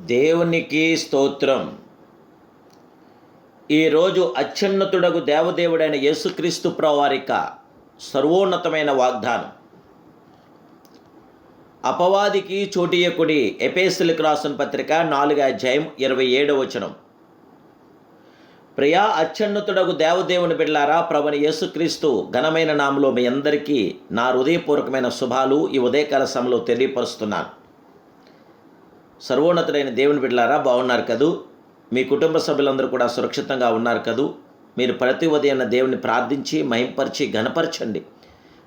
దేవునికి స్తోత్రం. ఈరోజు అత్యున్నతుడకు దేవదేవుడైన యేసుక్రీస్తు ప్రవారిక సర్వోన్నతమైన వాగ్దానం. అపవాదికి చోటీయకుడి ఎపేసులకు రాసిన పత్రిక నాలుగు అధ్యాయం ఇరవై ఏడవ వచనం. ప్రియా అత్యున్నతుడకు దేవదేవుని బిడ్లారా ప్రవణ యేసుక్రీస్తు ఘనమైన నామలో మీ అందరికీ నా హృదయపూర్వకమైన శుభాలు ఈ ఉదయకాల సమయంలో తెలియపరుస్తున్నాను. సర్వోన్నతుడైన దేవుని బిడ్డలారా బాగున్నారు కదూ? మీ కుటుంబ సభ్యులందరూ కూడా సురక్షితంగా ఉన్నారు కదూ? మీరు ప్రతి ఉదయాన్న దేవుని ప్రార్థించి మహింపరిచి ఘనపరచండి.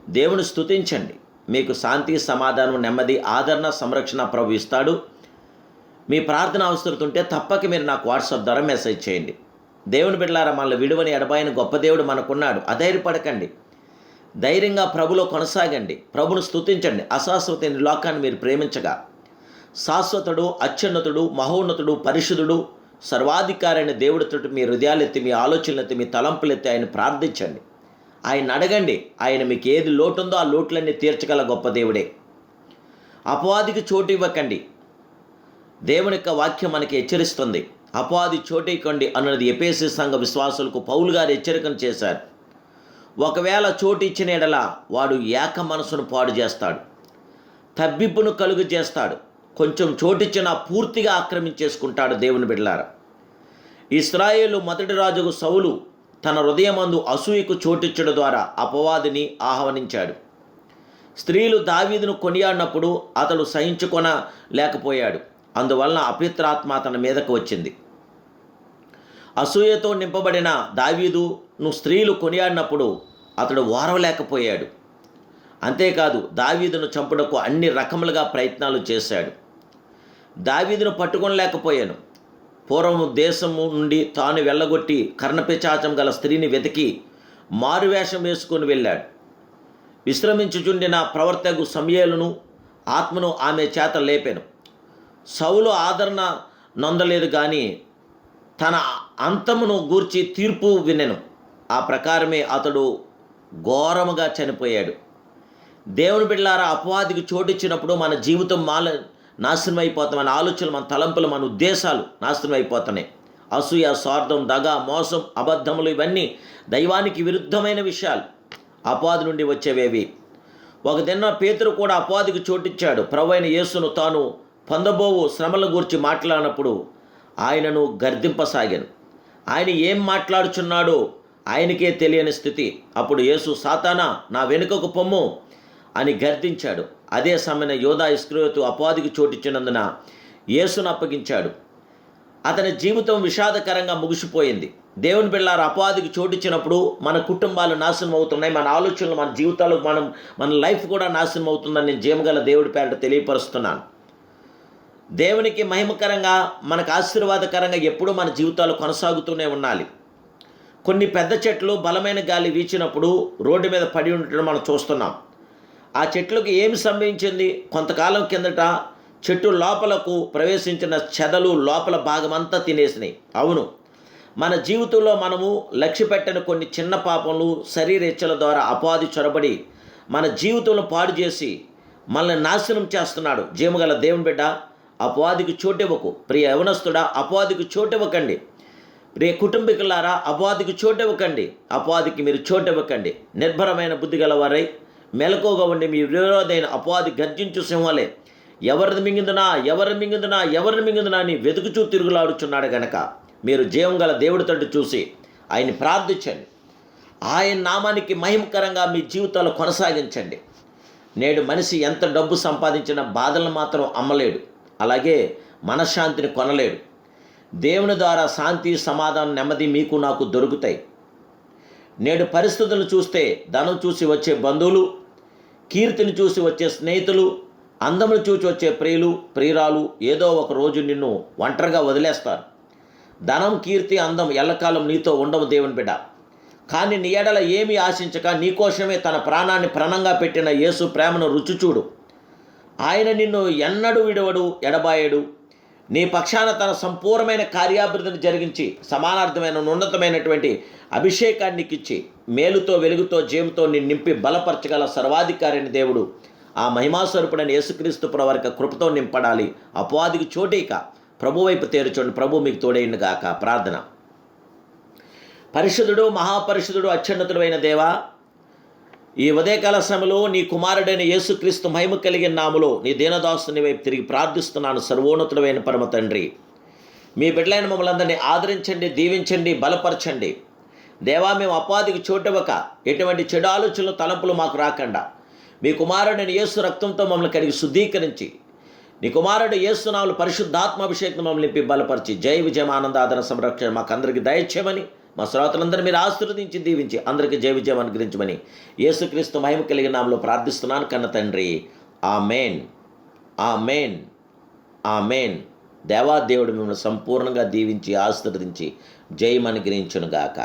దేవుని స్థుతించండి మీకు శాంతి సమాధానం నెమ్మది ఆదరణ సంరక్షణ ప్రభు ఇస్తాడు. మీ ప్రార్థన అవసరతుంటే తప్పక మీరు నాకు వాట్సాప్ ద్వారా మెసేజ్ చేయండి. దేవుని బిడ్డలారా మనల్ని విడువని ఎడబాయిన గొప్ప దేవుడు మనకున్నాడు. అధైర్యపడకండి. ధైర్యంగా ప్రభులో కొనసాగండి. ప్రభును స్థుతించండి అశాశ్వత లోకాన్ని మీరు ప్రేమించగా. శాశ్వతుడు అత్యున్నతుడు మహోన్నతుడు పరిశుద్ధుడు సర్వాధికారైన దేవుడితో మీ హృదయాలెత్తి మీ ఆలోచనలెత్తి మీ తలంపులెత్తి ఆయన ప్రార్థించండి. ఆయన అడగండి ఆయన మీకు ఏది లోటు ఉందో ఆ లోట్లన్నీ తీర్చగల గొప్ప దేవుడే. అపవాదికి చోటు ఇవ్వకండి. దేవుని యొక్క వాక్యం మనకి హెచ్చరిస్తుంది. అపవాది చోటు ఇవ్వకండి అన్నది ఎపేసి సంఘ విశ్వాసులకు పౌలు గారు హెచ్చరికను చేశారు. ఒకవేళ చోటు ఇచ్చిన ఎడల వాడు ఏక మనసును పాడు చేస్తాడు. తబ్బిబ్బును కలుగు చేస్తాడు. కొంచెం చోటిచ్చిన పూర్తిగా ఆక్రమించేసుకుంటాడు దేవుని బిడ్డలారా. ఇస్రాయేలు మొదటి రాజుకు సౌలు తన హృదయమందు అసూయకు చోటిచ్చడం ద్వారా అపవాదిని ఆహ్వానించాడు. స్త్రీలు దావీదును కొనియాడినప్పుడు అతడు సహించుకొన లేకపోయాడు. అందువలన అపిత్రాత్మ అతని మీదకు వచ్చింది. అసూయతో నింపబడిన దావీదును స్త్రీలు కొనియాడినప్పుడు అతడు వారవలేకపోయాడు. అంతేకాదు దావీదును చంపుటకు అన్ని రకములుగా ప్రయత్నాలు చేశాడు. దావీదును పట్టుకొనలేకపోయాను. పూర్వము దేశము నుండి తాను వెళ్ళగొట్టి కర్ణపిచాచం గల స్త్రీని వెతికి మారువేషం వేసుకొని వెళ్ళాడు. విశ్రమించుచుండిన ప్రవర్తకు సమయలను ఆత్మను ఆమె చేత లేపాను. సౌలు ఆదరణ నొందలేదు కానీ తన అంతమును గూర్చి తీర్పు వినెను. ఆ ప్రకారమే అతడు ఘోరముగా చనిపోయాడు. దేవుని బిడ్డలారా అపవాదికి చోటిచ్చినప్పుడు మన జీవితం మాల నాశనం అయిపోతామని ఆలోచనలు మన తలంపులు మన ఉద్దేశాలు నాశనం అయిపోతున్నాయి అసూయ స్వార్థం దగ మోసం అబద్ధములు ఇవన్నీ దైవానికి విరుద్ధమైన విషయాలు. అపాధి నుండి వచ్చేవేవి? ఒక దిన పేతురు కూడా అపాధికి చోటిచ్చాడు. ప్రవైన యేసును తాను పొందబోవు శ్రమల గురించి మాట్లాడినప్పుడు ఆయనను గర్దింపసాగాను. ఆయన ఏం మాట్లాడుచున్నాడో ఆయనకే తెలియని స్థితి. అప్పుడు యేసు సాతానా నా వెనుకకు పొమ్ము అని గర్దించాడు. అదే సమయంలో యోధా ఇస్క్రోతు అపవాదికి చోటిచ్చినందున యేసును అప్పగించాడు. అతని జీవితం విషాదకరంగా ముగిసిపోయింది. దేవుని బిళ్ళారు అపవాదికి చోటిచ్చినప్పుడు మన కుటుంబాలు నాశనం అవుతున్నాయి. మన ఆలోచనలు మన జీవితాలు మనం మన లైఫ్ కూడా నాశనం అవుతుందని నేను జీవగల దేవుడి పేరట తెలియపరుస్తున్నాను. దేవునికి మహిమకరంగా మనకు ఆశీర్వాదకరంగా ఎప్పుడూ మన జీవితాలు కొనసాగుతూనే ఉండాలి. కొన్ని పెద్ద చెట్లు బలమైన గాలి వీచినప్పుడు రోడ్డు మీద పడి ఉండటం మనం చూస్తున్నాం. ఆ చెట్లకు ఏమి సంభవించింది? కొంతకాలం కిందట చెట్టు లోపలకు ప్రవేశించిన చెదలు లోపల భాగమంతా తినేసినాయి. అవును. మన జీవితంలో మనము లక్ష్య పెట్టని కొన్ని చిన్న పాపములు శరీరేచ్ఛల ద్వారా అపాధి చొరబడి మన జీవితంలో పాడు చేసి మనల్ని నాశనం చేస్తున్నాడు. జీమగల దేవుని బిడ్డ అపవాదికి చోటివ్వకు. ప్రియ యవనస్తుడా అపవాదికి చోటివ్వకండి. ప్రియ కుటుంబీకులారా అపవాదికి చోటివ్వకండి. అపవాదికి మీరు చోటివ్వకండి. నిర్భరమైన బుద్ధి గలవారై మెలకుగా ఉండి మీ విరోధైన అపవాది గర్జించు సింహలే. ఎవరిని మింగిందునా ఎవరిని మింగిందునా ఎవరిని మింగిందునా అని వెతుకుచూ తిరుగులాడుచున్నాడు గనక. మీరు జీవం గల దేవుడి తండ్రి చూసి ఆయన్ని ప్రార్థించండి. ఆయన నామానికి మహిమకరంగా మీ జీవితాలు కొనసాగించండి. నేడు మనిషి ఎంత డబ్బు సంపాదించిన బాధలను మాత్రం అమ్మలేడు. అలాగే మనశ్శాంతిని కొనలేడు. దేవుని ద్వారా శాంతి సమాధానం నెమ్మది మీకు నాకు దొరుకుతాయి. నేడు పరిస్థితులను చూస్తే ధనం చూసి వచ్చే బంధువులు కీర్తిని చూసి వచ్చే స్నేహితులు అందమును చూసి వచ్చే ప్రియులు ప్రియురాలు ఏదో ఒక రోజు నిన్ను ఒంటరిగా వదిలేస్తారు. ధనం కీర్తి అందం ఎల్లకాలం నీతో ఉండవు దేవుని బిడ్డ. కానీ నీ ఎడల ఏమీ ఆశించక నీకోసమే తన ప్రాణాన్ని ప్రణంగా పెట్టిన యేసు ప్రేమను రుచి చూడు. ఆయన నిన్ను ఎన్నడూ విడవడు ఎడబాయడు నీ పక్షాన తన సంపూర్ణమైన కార్యాభివృద్ధిని జరిగించి సమానార్థమైన ఉన్నతమైనటువంటి అభిషేకాన్ని మేలుతో వెలుగుతో జీవంతో నిన్ను నింపి బలపరచగల సర్వాధికారిని దేవుడు. ఆ మహిమాస్వరూపుడైన యేసుక్రీస్తు ప్రవర్క కృపతో నింపడాలి. అపవాదికి చోటేక ప్రభు వైపు తేరుచోండి ప్రభు మీకు తోడైండు గాక. ప్రార్థన. పరిశుద్ధుడు మహాపరిశుద్ధుడు అత్యున్నతుడైన దేవా ఈ ఉదయకాల సమయంలో నీ కుమారుడైన యేసుక్రీస్తు మహిమ కలిగిన నాములో నీ దీనదాసుని వైపు తిరిగి ప్రార్థిస్తున్నాను సర్వోన్నతుడైన పరమ తండ్రి. మీ బిడ్డలైన మమ్మల్ని అందరినీ ఆదరించండి దీవించండి బలపరచండి. దేవా మేము అపాధికి చోటవక ఎటువంటి చెడు ఆలోచనలు తలంపులు మాకు రాకుండా. మీ కుమారుడైన యేసు రక్తంతో మమ్మల్ని కడిగి శుద్ధీకరించి నీ కుమారుడు యేసునాములు పరిశుద్ధాత్మాభిషేకం మమ్మల్ని నింపి బలపరిచి జై విజయం ఆనంద ఆదరణ సంరక్షణ మాకు అందరికీ దయచేయమని మా శ్రోతలందరూ మీరు ఆశీర్వదించి దీవించి అందరికీ జయ విజయం అనుగ్రహించమని యేసుక్రీస్తు మహిమ కలిగిన నామలో ప్రార్థిస్తున్నాను కన్న తండ్రి. ఆ మేన్ ఆ మేన్ ఆ మేన్ దేవాదేవుడు మిమ్మల్ని సంపూర్ణంగా దీవించి ఆశీర్వదించి జయమనుగ్రహించునుగాక.